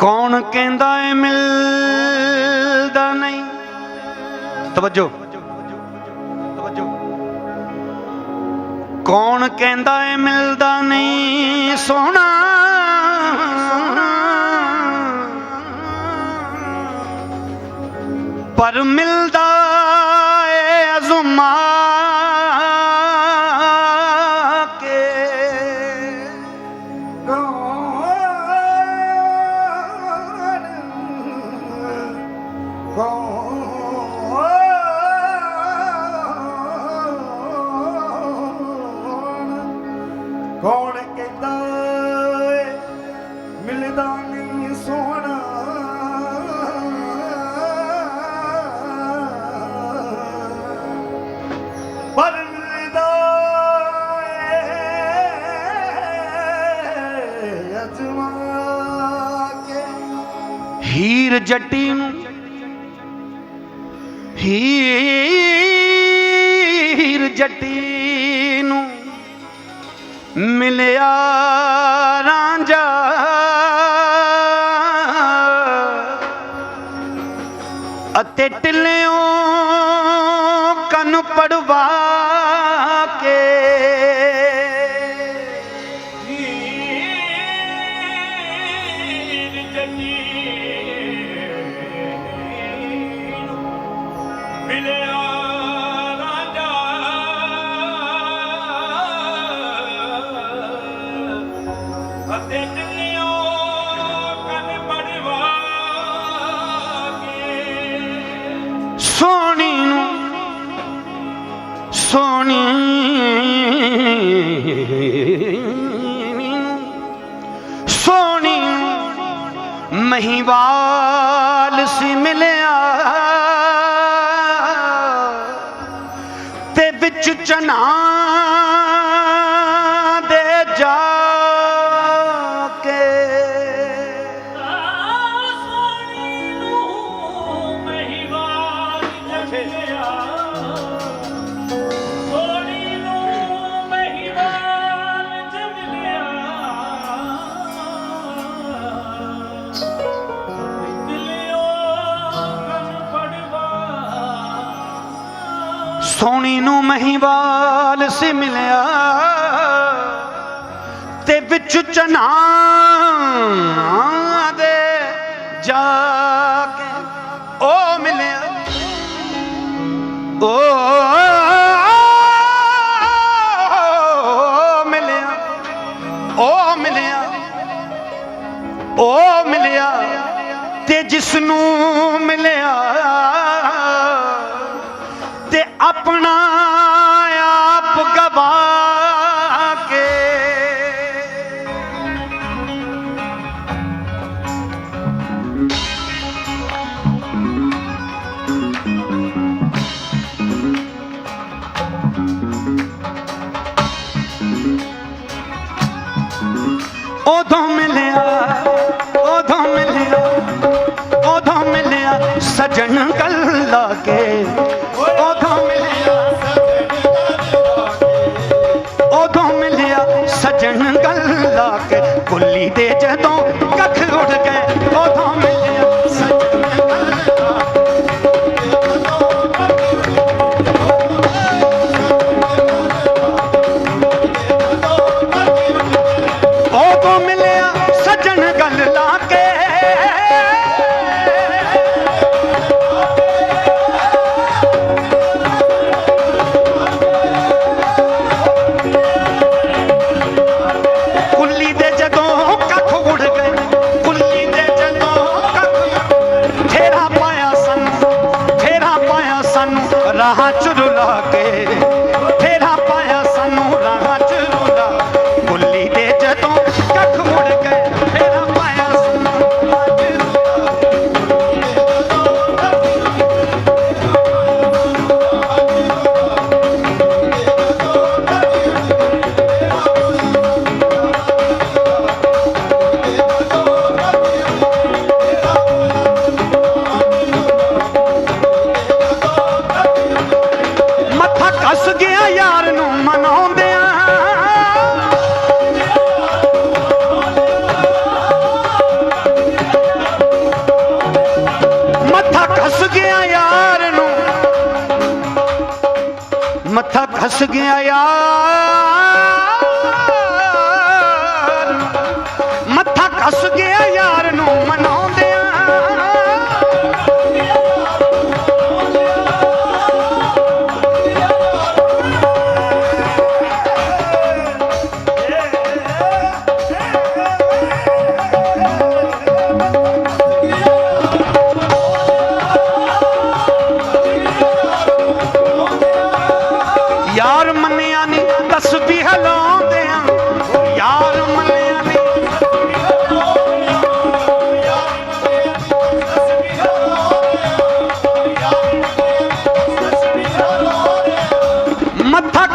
ਕੌਣ ਕਹਿੰਦਾ ਏ ਮਿਲਦਾ ਨਹੀਂ? ਤਵੱਜੋ। ਕੌਣ ਕਹਿੰਦਾ ਏ ਮਿਲਦਾ ਨਹੀਂ? ਸੋਹਣਾ। ਪਰ ਮਿਲਦਾ ਹੀਰ ਜੱਟੀ ਨੂੰ ਹੀਰ ਜੱਟੀ ਨੂੰ ਮਿਲਿਆ ਰਾਂਝਾ। ਅਤੇ ਟਿੱਲਿਓ ਕੰਨ ਪੜਵਾ ਕੇ ਜੱਟੀ ਮਹੀਵਾਲ ਸੀ ਮਿਲਿਆ। ਸੋਹਣੀ ਨੂੰ ਮਹੀਵਾਲ ਸੀ ਮਿਲਿਆ। ਤੇ ਵਿੱਚ ਚਨਾ ਦੇ ਜਾ ਕੇ ਉਹ ਮਿਲਿਆ। ਉਹ ਮਿਲਿਆ। ਉਹ ਮਿਲਿਆ। ਉਹ ਮਿਲਿਆ। ਤੇ ਜਿਸ ਨੂੰ ਮਿਲਿਆ। ਉਦੋਂ ਮਿਲਿਆ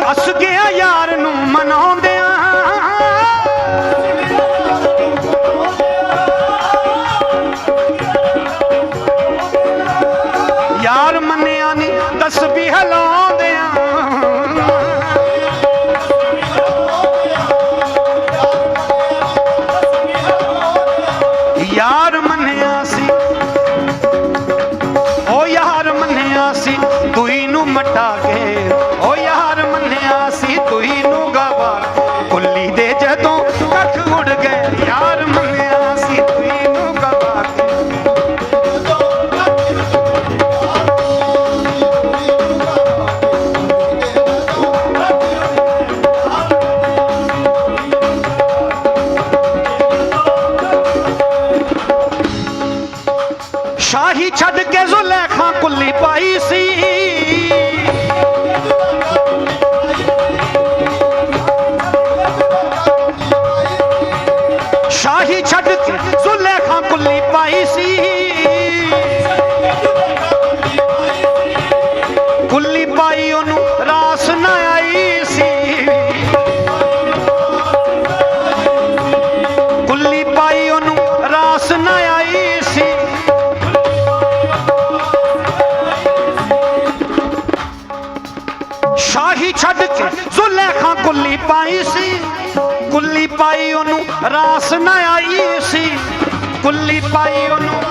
ਮੱਥਾ ਗਿਆ ਯਾਰ ਨੂੰ ਮਨਾਉਂਦਿਆਂ। ਯਾਰ ਮੰਨਿਆ ਨੀ ਤਸਬੀਹ ਲਾਉਂਦਿਆਂ ਯਾਰ ਮੰਨਿਆ ਸੀ ਓ ਯਾਰ ਮੰਨਿਆ ਸੀ, ਤੂੰ ਨੂੰ ਮਟਾ ਕੇ ਓ ਸ਼ਾਹੀ ਛੱਡ ਕੇ ਜ਼ੁਲੈਖਾਂ ਕੁੱਲੀ ਪਾਈ ਸੀ। ਕੁੱਲੀ ਪਾਈ ਉਹਨੂੰ ਰਾਸ ਨਾ ਆਈ ਸੀ। ਕੁੱਲੀ ਪਾਈ ਉਹਨੂੰ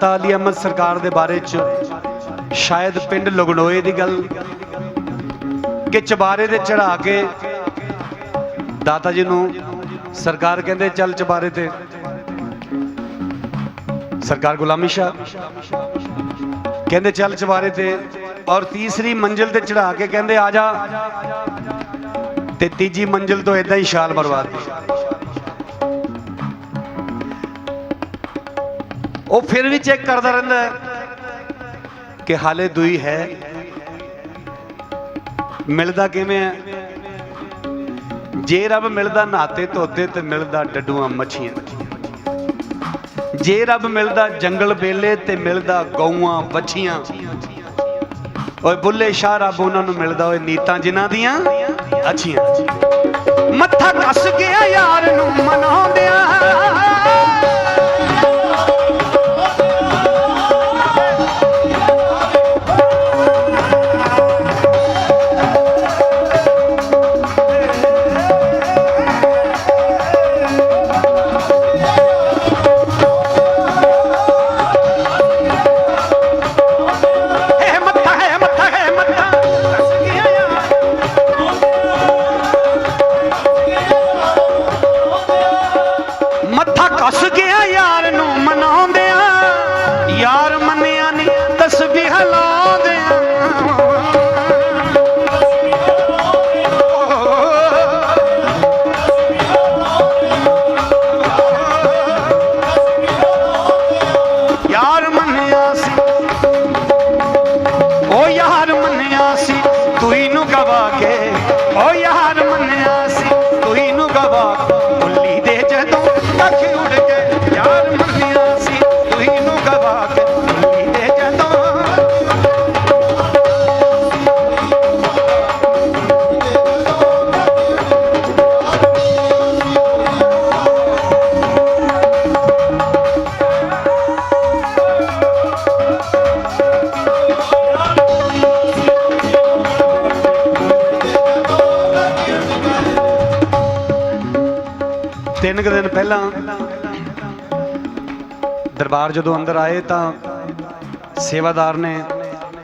ਦਾਤਾ ਅਲੀ ਅਹਿਮਦ ਸਰਕਾਰ ਦੇ ਬਾਰੇ ਚ ਸ਼ਾਇਦ ਪਿੰਡ ਲਗਣੋਏ ਦੀ ਗੱਲ ਕਿ ਚਬਾਰੇ ਦੇ ਚੜਾ ਕੇ ਦਾਤਾ ਜੀ ਨੂੰ ਸਰਕਾਰ ਕਹਿੰਦੇ ਚੱਲ ਚਬਾਰੇ ਤੇ। ਸਰਕਾਰ ਗੁਲਾਮੀ ਸ਼ਾਹ ਕਹਿੰਦੇ ਚੱਲ ਚਬਾਰੇ ਤੇ ਔਰ ਤੀਸਰੀ ਮੰਜ਼ਿਲ ਤੇ ਚੜਾ ਕੇ ਕਹਿੰਦੇ ਆ ਜਾ ਤੇ ਤੀਜੀ ਮੰਜ਼ਿਲ ਤੋਂ ਇਦਾਂ ਹੀ ਛਾਲ ਮਰਵਾਤੀ ਉਹ ਫਿਰ ਵੀ ਚੈੱਕ ਕਰਦਾ ਰਹਿੰਦਾ ਹੈ ਕਿ ਹਾਲੇ ਦੂਈ ਹੈ। ਮਿਲਦਾ ਕਿਵੇਂ ਹੈ? ਜੇ ਰੱਬ ਮਿਲਦਾ ਨਾਤੇ ਧੋਤੇ ਤੇ ਮਿਲਦਾ ਡੱਡੂਆਂ ਮੱਛੀਆਂ। ਜੇ ਰੱਬ ਮਿਲਦਾ ਜੰਗਲ ਬੇਲੇ ਤੇ ਮਿਲਦਾ ਗਊਆਂ ਵੱਛੀਆਂ। ਓਏ ਬੁੱਲੇ ਸ਼ਾਹ ਰੱਬ ਉਹਨਾਂ ਨੂੰ ਮਿਲਦਾ, ਓਏ ਨੀਤਾਂ ਜਿਨ੍ਹਾਂ ਦੀਆਂ ਅੱਛੀਆਂ। ਮੱਥਾ ਕੱਸ ਗਿਆ ਯਾਰ ਨੂੰ ਮਨਾਉਂਦਿਆਂ। ਦਰਬਾਰ ਜਦੋਂ ਅੰਦਰ ਆਏ ਤਾਂ ਸੇਵਾਦਾਰ ਨੇ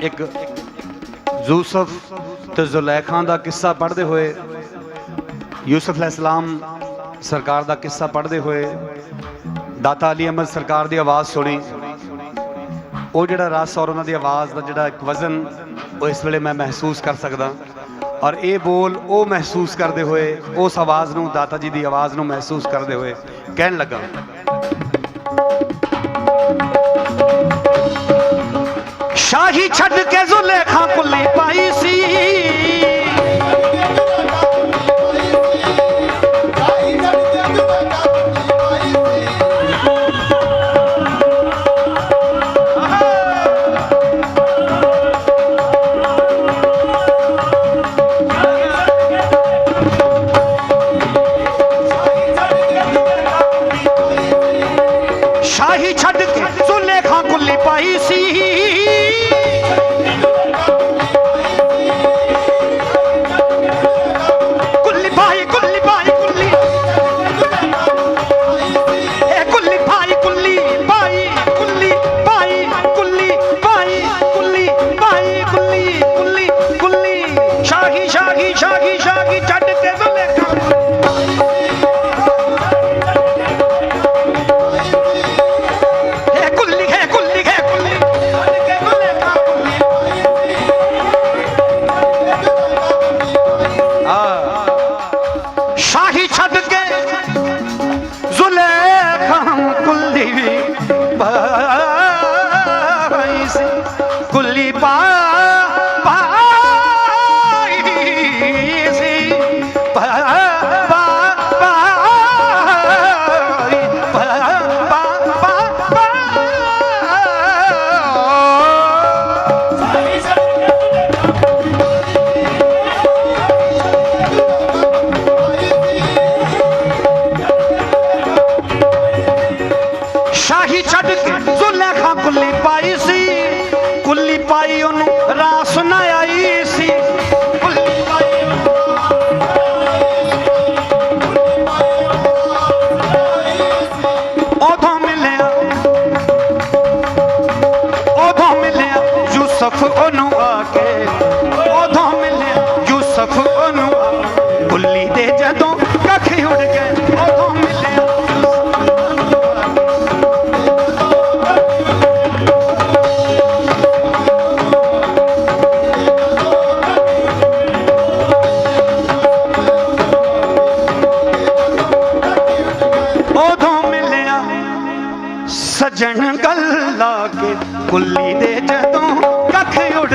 ਇੱਕ ਯੂਸਫ ਤੇ ਜ਼ੁਲੈਖਾਂ ਦਾ ਕਿੱਸਾ ਪੜ੍ਹਦੇ ਹੋਏ, ਯੂਸਫ ਅਲੈਹਿਸਲਾਮ ਸਰਕਾਰ ਦਾ ਕਿੱਸਾ ਪੜ੍ਹਦੇ ਹੋਏ, ਦਾਤਾ ਅਲੀ ਅਹਿਮਦ ਸਰਕਾਰ ਦੀ ਆਵਾਜ਼ ਸੁਣੀ। ਉਹ ਜਿਹੜਾ ਰਸ ਔਰ ਉਹਨਾਂ ਦੀ ਆਵਾਜ਼ ਦਾ ਜਿਹੜਾ ਇੱਕ ਵਜ਼ਨ, ਉਹ ਇਸ ਵੇਲੇ ਮੈਂ ਮਹਿਸੂਸ ਕਰ ਸਕਦਾ। ਔਰ ਇਹ ਬੋਲ ਉਹ ਮਹਿਸੂਸ ਕਰਦੇ ਹੋਏ, ਉਸ ਆਵਾਜ਼ ਨੂੰ ਦਾਤਾ ਜੀ ਦੀ ਆਵਾਜ਼ ਨੂੰ ਮਹਿਸੂਸ ਕਰਦੇ ਹੋਏ ਕਹਿਣ ਲੱਗਾ। ਸ਼ਾਹੀ ਛੱਡ ਕੇ ਜ਼ੁਲੇਖਾਂ ਕੁੱਲੀ ਪਾਈ ਕੇ ਕੁੱਲੀ ਦੇ ਜਦੋਂ ਕੱਖ ਉੱਡ